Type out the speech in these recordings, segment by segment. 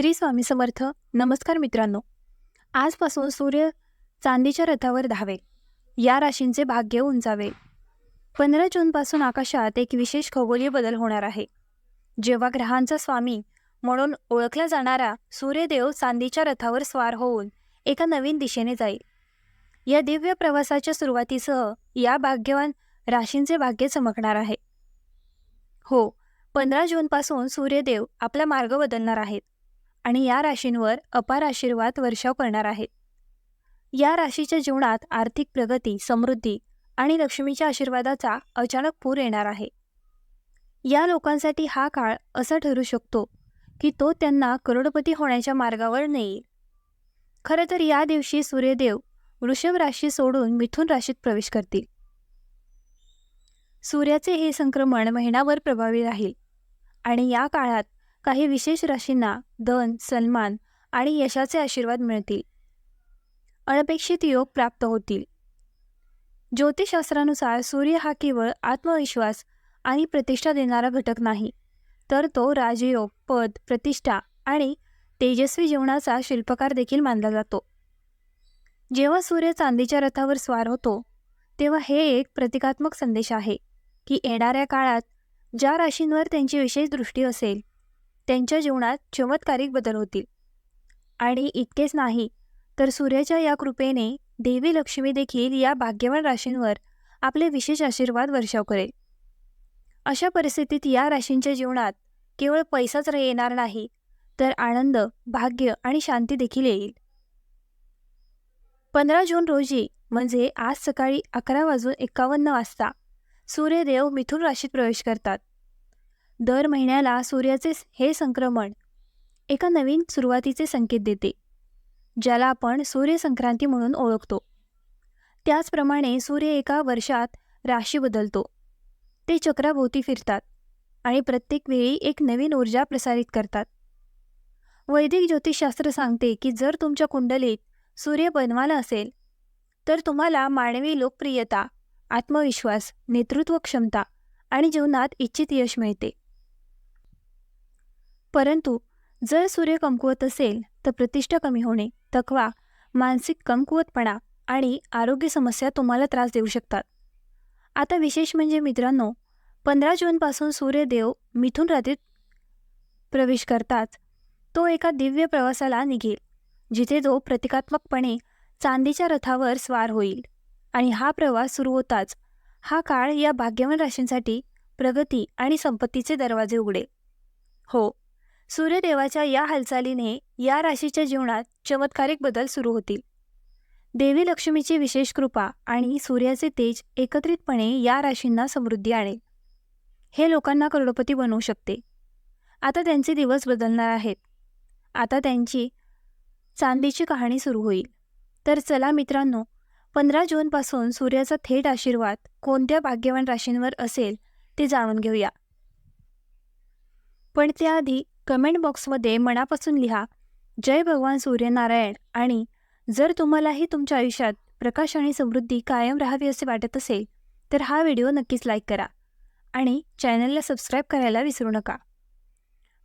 श्री स्वामी समर्थ. नमस्कार मित्रांनो. आजपासून सूर्य चांदीच्या रथावर धावेल. या राशींचे भाग्य उंचावेल पंधरा जूनपासून आकाशात एक विशेष खगोलीय बदल होणार आहे. जेव्हा ग्रहांचा स्वामी म्हणून ओळखला जाणारा सूर्यदेव चांदीच्या रथावर स्वार होऊन एका नवीन दिशेने जाईल. या दिव्य प्रवासाच्या सुरुवातीसह या भाग्यवान राशींचे भाग्य चमकणार आहे. हो पंधरा जूनपासून सूर्यदेव आपला मार्ग बदलणार आहेत. आणि या राशींवर अपार आशीर्वाद वर्षाव करणार आहेत या राशीच्या जीवनात आर्थिक प्रगती समृद्धी आणि लक्ष्मीच्या आशीर्वादाचा अचानक पूर येणार आहे. या लोकांसाठी हा काळ असा ठरू शकतो की तो त्यांना करोडपती होण्याच्या मार्गावर नेईल. खरं तर या दिवशी सूर्यदेव वृषभ राशी सोडून मिथुन राशीत प्रवेश करतील. सूर्याचे हे संक्रमण महिनाभर प्रभावी राहील आणि या काळात काही विशेष राशींना धन सन्मान आणि यशाचे आशीर्वाद मिळतील. अनपेक्षित योग प्राप्त होतील. ज्योतिषशास्त्रानुसार सूर्य हा केवळ आत्मविश्वास आणि प्रतिष्ठा देणारा घटक नाही तर तो राजयोग पद प्रतिष्ठा आणि तेजस्वी जीवनाचा शिल्पकार देखील मानला जातो. जेव्हा सूर्य चांदीच्या रथावर स्वार होतो तेव्हा हे एक प्रतिकात्मक संदेश आहे की येणाऱ्या काळात ज्या राशींवर त्यांची विशेष दृष्टी असेल त्यांच्या जीवनात चमत्कारिक बदल होतील. आणि इतकेच नाही तर सूर्याच्या या कृपेने देवी लक्ष्मी देखील या भाग्यवान राशींवर आपले विशेष आशीर्वाद वर्षाव करेल. अशा परिस्थितीत या राशींच्या जीवनात केवळ पैसाच येणार नाही तर आनंद भाग्य आणि शांती देखील येईल. पंधरा जून रोजी म्हणजे आज सकाळी अकरा वाजून एकावन्न वाजता सूर्यदेव मिथुन राशीत प्रवेश करतात. दर महिन्याला सूर्याचे हे संक्रमण एका नवीन सुरुवातीचे संकेत देते ज्याला आपण सूर्यसंक्रांती म्हणून ओळखतो. त्याचप्रमाणे सूर्य एका वर्षात राशी बदलतो. ते चक्राभोवती फिरतात आणि प्रत्येक वेळी एक नवीन ऊर्जा प्रसारित करतात. वैदिक ज्योतिषशास्त्र सांगते की जर तुमच्या कुंडलीत सूर्य बनवाला असेल तर तुम्हाला मानवी लोकप्रियता आत्मविश्वास नेतृत्व क्षमता आणि जीवनात इच्छित यश मिळते. परंतु जर सूर्य कमकुवत असेल तर प्रतिष्ठा कमी होणे थकवा मानसिक कमकुवतपणा आणि आरोग्य समस्या तुम्हाला त्रास देऊ शकतात. आता विशेष म्हणजे मित्रांनो पंधरा जूनपासून सूर्यदेव मिथुन रात्रीत प्रवेश करताच तो एका दिव्य प्रवासाला निघेल जिथे तो प्रतिकात्मकपणे चांदीच्या रथावर स्वार होईल आणि हा प्रवास सुरू होताच हा काळ या भाग्यवान राशींसाठी प्रगती आणि संपत्तीचे दरवाजे उघडेल. हो सूर्यदेवाच्या या हालचालीने या राशीच्या जीवनात चमत्कारिक बदल सुरू होतील. देवी लक्ष्मीची विशेष कृपा आणि सूर्याचे तेज एकत्रितपणे या राशींना समृद्धी आणेल. हे लोकांना करोडपती बनवू शकते. आता त्यांचे दिवस बदलणार आहेत. आता त्यांची चांदीची कहाणी सुरू होईल. तर चला मित्रांनो पंधरा जूनपासून सूर्याचा थेट आशीर्वाद कोणत्या भाग्यवान राशींवर असेल ते जाणून घेऊया. पण त्याआधी कमेंट बॉक्समध्ये मनापासून लिहा जय भगवान सूर्यनारायण आणि जर तुम्हालाही तुमच्या आयुष्यात प्रकाश आणि समृद्धी कायम राहावी असे वाटत असेल तर हा व्हिडिओ नक्कीच लाईक करा आणि चॅनलला सबस्क्राईब करायला विसरू नका.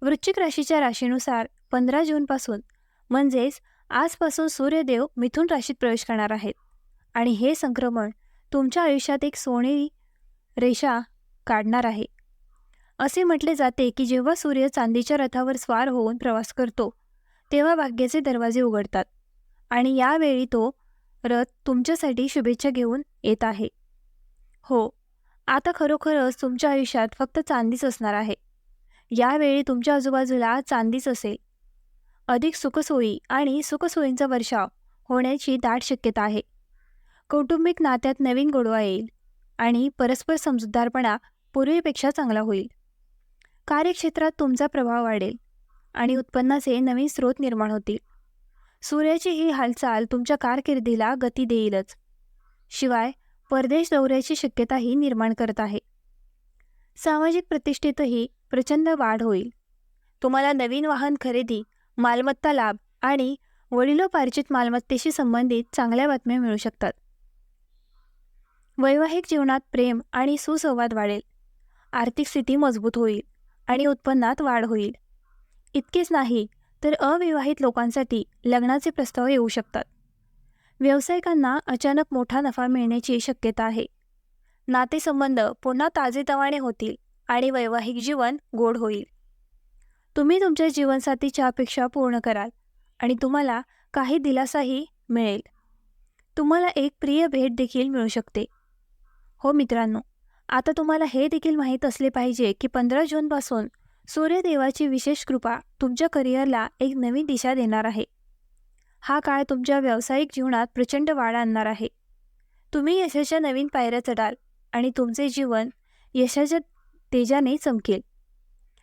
वृश्चिक राशीच्या राशीनुसार पंधरा जूनपासून म्हणजेच आजपासून सूर्यदेव मिथुन राशीत प्रवेश करणार आहेत आणि हे संक्रमण तुमच्या आयुष्यात एक सोनेरी रेषा काढणार आहे. असे म्हटले जाते की जेव्हा सूर्य चांदीच्या रथावर स्वार होऊन प्रवास करतो तेव्हा भाग्याचे दरवाजे उघडतात आणि यावेळी तो रथ तुमच्यासाठी शुभेच्छा घेऊन येत आहे. हो आता खरोखरच तुमच्या आयुष्यात फक्त चांदीच असणार आहे. यावेळी तुमच्या आजूबाजूला चांदीच असेल. अधिक सुखसोयी आणि सुखसोयींचा वर्षाव होण्याची दाट शक्यता आहे. कौटुंबिक नात्यात नवीन गोडवा येईल आणि परस्पर समजूतदारपणा पूर्वीपेक्षा चांगला होईल. कार्यक्षेत्रात तुमचा प्रभाव वाढेल आणि उत्पन्नाचे नवीन स्रोत निर्माण होतील. सूर्याची ही हालचाल तुमच्या कारकिर्दीला गती देईलच. शिवाय परदेश दौऱ्याची शक्यताही निर्माण करत आहे. सामाजिक प्रतिष्ठेतही प्रचंड वाढ होईल. तुम्हाला नवीन वाहन खरेदी मालमत्ता लाभ आणि वडिलोपार्जित मालमत्तेशी संबंधित चांगल्या बातम्या मिळू शकतात. वैवाहिक जीवनात प्रेम आणि सुसंवाद वाढेल. आर्थिक स्थिती मजबूत होईल. आणि उत्पन्नात वाढ होईल. इतकेच नाही तर अविवाहित लोकांसाठी लग्नाचे प्रस्ताव येऊ शकतात. व्यावसायिकांना अचानक मोठा नफा मिळण्याची शक्यता आहे. नातेसंबंध पुन्हा ताजेतवाने होतील आणि वैवाहिक जीवन गोड होईल. तुम्ही तुमच्या जीवनसाथीच्या अपेक्षा पूर्ण कराल आणि तुम्हाला काही दिलासाही मिळेल. तुम्हाला एक प्रिय भेट देखील मिळू शकते. हो मित्रांनो आता तुम्हाला हे देखील माहीत असले पाहिजे की पंधरा जूनपासून सूर्यदेवाची विशेष कृपा तुमच्या करिअरला एक नवीन दिशा देणार आहे. हा काळ तुमच्या व्यावसायिक जीवनात प्रचंड वाढ आणणार आहे. तुम्ही यशाच्या नवीन पायऱ्या चढाल आणि तुमचे जीवन यशाच्या तेजाने चमकेल.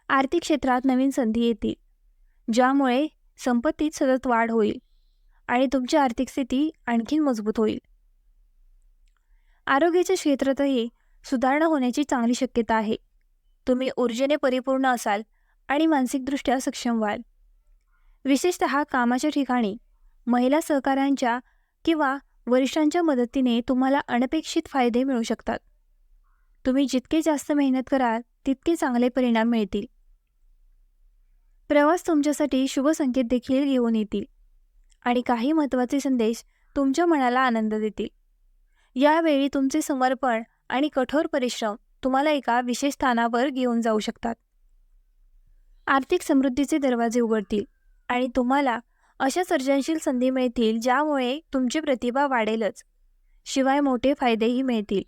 आर्थिक क्षेत्रात नवीन संधी येतील ज्यामुळे संपत्तीत सतत वाढ होईल आणि तुमची आर्थिक स्थिती आणखी मजबूत होईल. आरोग्याच्या क्षेत्रातही सुधारणा होण्याची चांगली शक्यता आहे. तुम्ही ऊर्जेने परिपूर्ण असाल आणि मानसिकदृष्ट्या सक्षम व्हाल. विशेषत कामाच्या ठिकाणी महिला सहकाऱ्यांच्या किंवा वरिष्ठांच्या मदतीने तुम्हाला अनपेक्षित फायदे मिळू शकतात. तुम्ही जितके जास्त मेहनत कराल तितके चांगले परिणाम मिळतील. प्रवास तुमच्यासाठी शुभ संकेत देखील घेऊन येतील आणि काही महत्त्वाचे संदेश तुमच्या मनाला आनंद देतील. यावेळी तुमचे समर्पण आणि कठोर परिश्रम तुम्हाला एका विशेष स्थानावर घेऊन जाऊ शकतात. आर्थिक समृद्धीचे दरवाजे उघडतील आणि तुम्हाला अशा सर्जनशील संधी मिळतील ज्यामुळे तुमची प्रतिभा वाढेलच. शिवाय मोठे फायदेही मिळतील.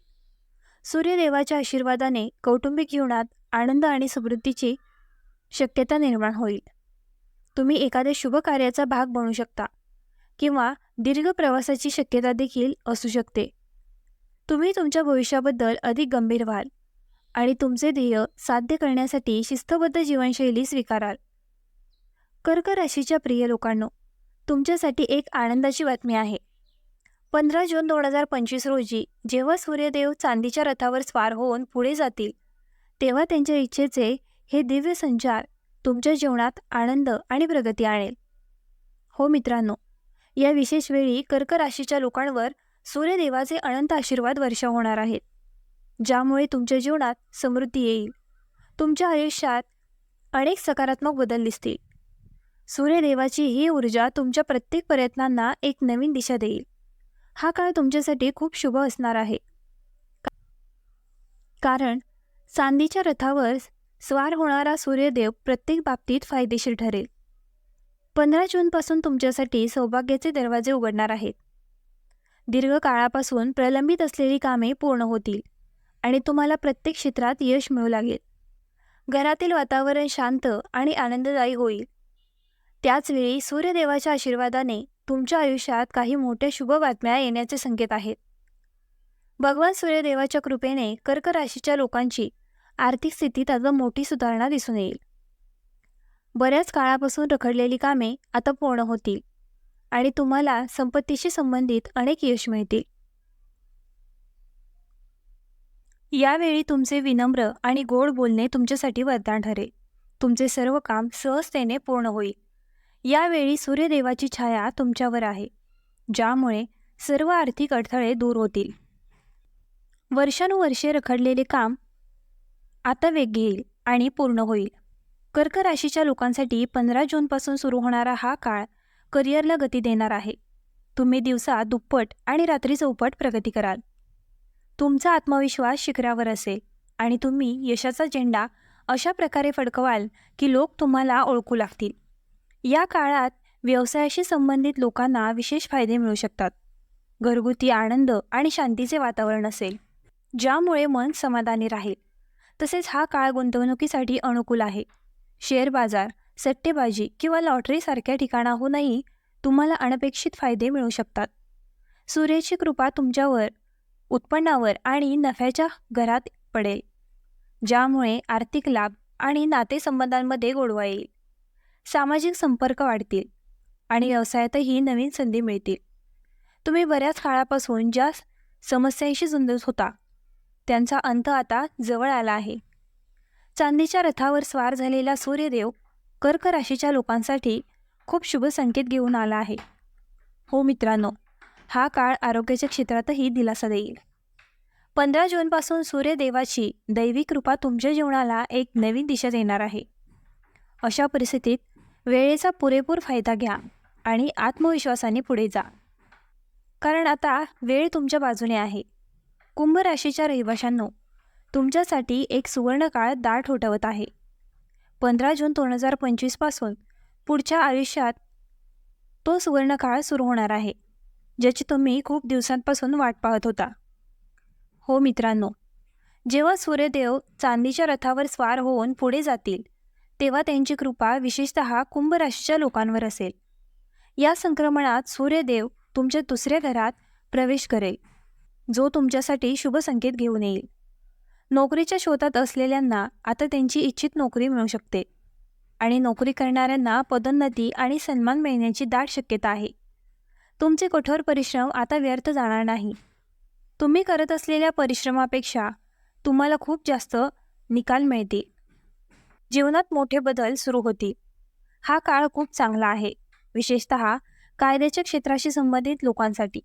सूर्यदेवाच्या आशीर्वादाने कौटुंबिक जीवनात आनंद आणि समृद्धीची शक्यता निर्माण होईल. तुम्ही एखाद्या शुभ कार्याचा भाग बनू शकता किंवा दीर्घ प्रवासाची शक्यता देखील असू शकते. तुम्ही तुमच्या भविष्याबद्दल अधिक गंभीर व्हाल आणि तुमचे ध्येय साध्य करण्यासाठी शिस्तबद्ध जीवनशैली स्वीकाराल. कर्क राशीच्या प्रिय लोकांनो तुमच्यासाठी एक आनंदाची बातमी आहे. पंधरा जून दोन हजार पंचवीस रोजी जेव्हा सूर्यदेव चांदीच्या रथावर स्वार होऊन पुढे जातील तेव्हा त्यांच्या इच्छेचे हे दिव्य संचार तुमच्या जीवनात आनंद आणि प्रगती आणेल. हो मित्रांनो या विशेष वेळी कर्क राशीच्या लोकांवर सूर्यदेवाचे अनंत आशीर्वाद वर्षा होणार आहेत. ज्यामुळे तुमच्या जीवनात समृद्धी येईल. तुमच्या आयुष्यात अनेक सकारात्मक बदल दिसतील. सूर्यदेवाची ही ऊर्जा तुमच्या प्रत्येक प्रयत्नांना एक नवीन दिशा देईल. हा काळ तुमच्यासाठी खूप शुभ असणार आहे. कारण चांदीच्या रथावर स्वार होणारा सूर्यदेव प्रत्येक बाबतीत फायदेशीर ठरेल. पंधरा जूनपासून तुमच्यासाठी सौभाग्याचे दरवाजे उघडणार आहेत. दीर्घ काळापासून प्रलंबित असलेली कामे पूर्ण होतील आणि तुम्हाला प्रत्येक क्षेत्रात यश मिळू लागेल. घरातील वातावरण शांत आणि आनंददायी होईल. त्याचवेळी सूर्यदेवाच्या आशीर्वादाने तुमच्या आयुष्यात काही मोठ्या शुभ बातम्या येण्याचे संकेत आहेत. भगवान सूर्यदेवाच्या कृपेने कर्क राशीच्या लोकांची आर्थिक स्थितीत आता मोठी सुधारणा दिसून येईल. बऱ्याच काळापासून रखडलेली कामे आता पूर्ण होतील. आणि तुम्हाला संपत्तीशी संबंधित अनेक यश मिळतील. यावेळी तुमचे विनम्र आणि गोड बोलणे तुमच्यासाठी वरदान ठरेल. तुमचे सर्व काम सहजतेने पूर्ण होईल. यावेळी सूर्यदेवाची छाया तुमच्यावर आहे ज्यामुळे सर्व आर्थिक अडथळे दूर होतील. वर्षानुवर्षे रखडलेले काम आता वेग घेईल आणि पूर्ण होईल. कर्क राशीच्या लोकांसाठी पंधरा जूनपासून सुरू होणारा हा काळ करिअरला गती देणार आहे. तुम्ही दिवसा दुप्पट आणि रात्री चौपट प्रगती कराल. तुमचा आत्मविश्वास शिखरावर असेल आणि तुम्ही यशाचा झेंडा अशा प्रकारे फडकवाल की लोक तुम्हाला ओळखू लागतील. या काळात व्यवसायाशी संबंधित लोकांना विशेष फायदे मिळू शकतात. घरगुती आनंद आणि शांतीचे वातावरण असेल ज्यामुळे मन समाधानी राहील. तसेच हा काळ गुंतवणुकीसाठी अनुकूल आहे. शेअर बाजार सट्टेबाजी किंवा लॉटरीसारख्या ठिकाणाहूनही तुम्हाला अनपेक्षित फायदे मिळू शकतात. सूर्याची कृपा तुमच्यावर उत्पन्नावर आणि नफ्याच्या घरात पडेल ज्यामुळे आर्थिक लाभ आणि नातेसंबंधांमध्ये गोडवा येईल. सामाजिक संपर्क वाढतील आणि व्यवसायातही नवीन संधी मिळतील. तुम्ही बऱ्याच काळापासून ज्या समस्यांशी झुंजत होता त्यांचा अंत आता जवळ आला आहे. चांदीच्या रथावर स्वार झालेला सूर्यदेव कर्क राशीच्या लोकांसाठी खूप शुभ संकेत घेऊन आला आहे. हो मित्रांनो हा काळ आरोग्याच्या क्षेत्रातही दिलासा देईल. पंधरा जूनपासून सूर्यदेवाची दैवी कृपा तुमच्या जीवनाला एक नवीन दिशा देणार आहे. अशा परिस्थितीत वेळेचा पुरेपूर फायदा घ्या आणि आत्मविश्वासाने पुढे जा. कारण आता वेळ तुमच्या बाजूने आहे. कुंभ राशीच्या रहिवाशांनो तुमच्यासाठी एक सुवर्णकाळ दाट होटवत आहे. पंधरा जून दोन हजार पंचवीसपासून पुढच्या आयुष्यात तो सुवर्णकाळ सुरू होणार आहे ज्याची तुम्ही खूप दिवसांपासून वाट पाहत होता. हो मित्रांनो जेव्हा सूर्यदेव चांदीच्या रथावर स्वार होऊन पुढे जातील तेव्हा त्यांची कृपा विशेषत कुंभ राशीच्या लोकांवर असेल. या संक्रमणात सूर्यदेव तुमच्या दुसऱ्या घरात प्रवेश करेल जो तुमच्यासाठी शुभ संकेत घेऊन येईल. नोकरीच्या शोधात असलेल्यांना आता त्यांची इच्छित नोकरी मिळू शकते. आणि नोकरी करणाऱ्यांना पदोन्नती आणि सन्मान मिळण्याची दाट शक्यता आहे. तुमचे कठोर परिश्रम आता व्यर्थ जाणार नाही. तुम्ही करत असलेल्या परिश्रमापेक्षा तुम्हाला खूप जास्त निकाल मिळतील. जीवनात मोठे बदल सुरू होतील. हा काळ खूप चांगला आहे. विशेषत कायद्याच्या क्षेत्राशी संबंधित लोकांसाठी.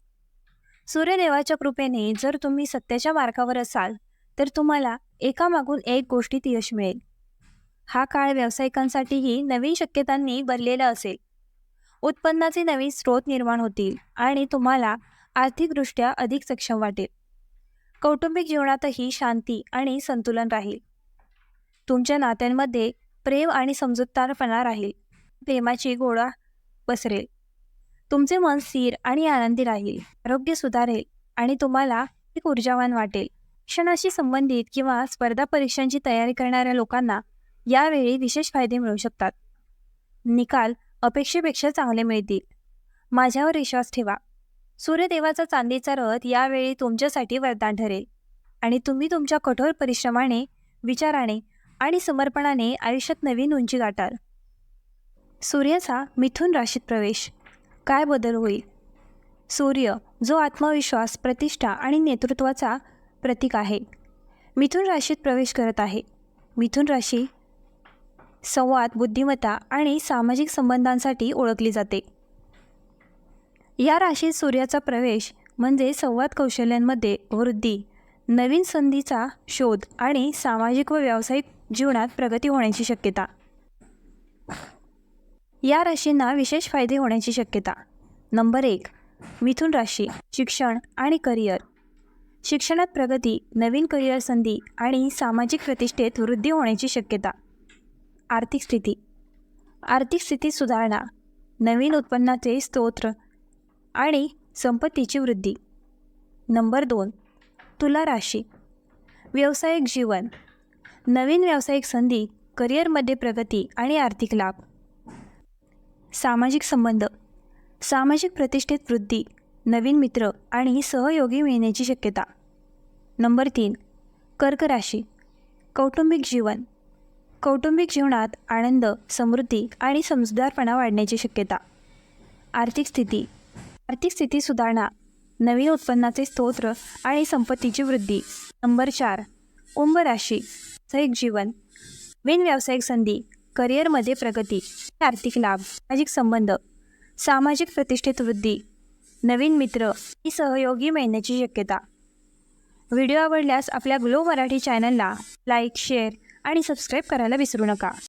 सूर्यदेवाच्या कृपेने जर तुम्ही सत्याच्या मार्गावर असाल तर तुम्हाला एकामागून एक गोष्टीत यश मिळेल. हा काळ व्यावसायिकांसाठीही नवीन शक्यतांनी भरलेला असेल. उत्पन्नाचे नवीन स्रोत निर्माण होतील आणि तुम्हाला आर्थिकदृष्ट्या अधिक सक्षम वाटेल. कौटुंबिक जीवनातही शांती आणि संतुलन राहील. तुमच्या नात्यांमध्ये प्रेम आणि समजूतदारपणा राहील. प्रेमाची गोळा पसरेल. तुमचे मन स्थिर आणि आनंदी राहील. आरोग्य सुधारेल आणि तुम्हाला एक ऊर्जावान वाटेल. शिक्षणाशी संबंधित किंवा स्पर्धा परीक्षांची तयारी करणाऱ्या लोकांना यावेळी विशेष फायदे मिळू शकतात. निकाल अपेक्षेपेक्षा चांगले मिळतील. माझ्यावर विश्वास ठेवा. सूर्यदेवाचा चांदीचा रथ यावेळी तुमच्यासाठी वरदान ठरेल. आणि तुम्ही तुमच्या कठोर परिश्रमाने विचाराने आणि समर्पणाने आयुष्यात नवीन उंची गाठाल. सूर्याचा मिथुन राशीत प्रवेश. काय बदल होईल? सूर्य जो आत्मविश्वास प्रतिष्ठा आणि नेतृत्वाचा प्रतीक आहे. मिथुन राशीत प्रवेश करत आहे. मिथुन राशी संवाद बुद्धिमत्ता आणि सामाजिक संबंधांसाठी ओळखली जाते. या राशीत सूर्याचा प्रवेश म्हणजे संवाद कौशल्यांमध्ये वृद्धी नवीन संधीचा शोध आणि सामाजिक व व्यावसायिक जीवनात प्रगती होण्याची शक्यता. या राशींना विशेष फायदे होण्याची शक्यता. नंबर एक मिथुन राशी शिक्षण आणि करिअर. शिक्षणात प्रगती नवीन करिअर संधी आणि सामाजिक प्रतिष्ठेत वृद्धी होण्याची शक्यता. आर्थिक स्थिती. आर्थिक स्थिती सुधारणा नवीन उत्पन्नाचे स्तोत्र आणि संपत्तीची वृद्धी. नंबर दोन. तुला राशी. व्यावसायिक जीवन. नवीन व्यावसायिक संधी करिअरमध्ये प्रगती आणि आर्थिक लाभ. सामाजिक संबंध. सामाजिक प्रतिष्ठेत वृद्धी नवीन मित्र आणि सहयोगी मिळण्याची शक्यता. नंबर तीन कर्क राशी. कौटुंबिक जीवन. कौटुंबिक जीवनात आनंद समृद्धी आणि समजूतदारपणा वाढण्याची शक्यता. आर्थिक स्थिती. आर्थिक स्थिती सुधारणा नवीन उत्पन्नाचे स्तोत्र आणि संपत्तीची वृद्धी. नंबर चार कुंभ राशी. व्यावसायिक जीवन. नवीन व्यावसायिक संधी करिअरमध्ये प्रगती आर्थिक लाभ सामाजिक संबंध सामाजिक प्रतिष्ठेत वृद्धी. नवीन मित्र ही सहयोगी मिळण्याची शक्यता. व्हिडिओ आवडल्यास आपल्या ग्लो मराठी चॅनलला लाईक शेअर आणि सबस्क्राईब करायला विसरू नका.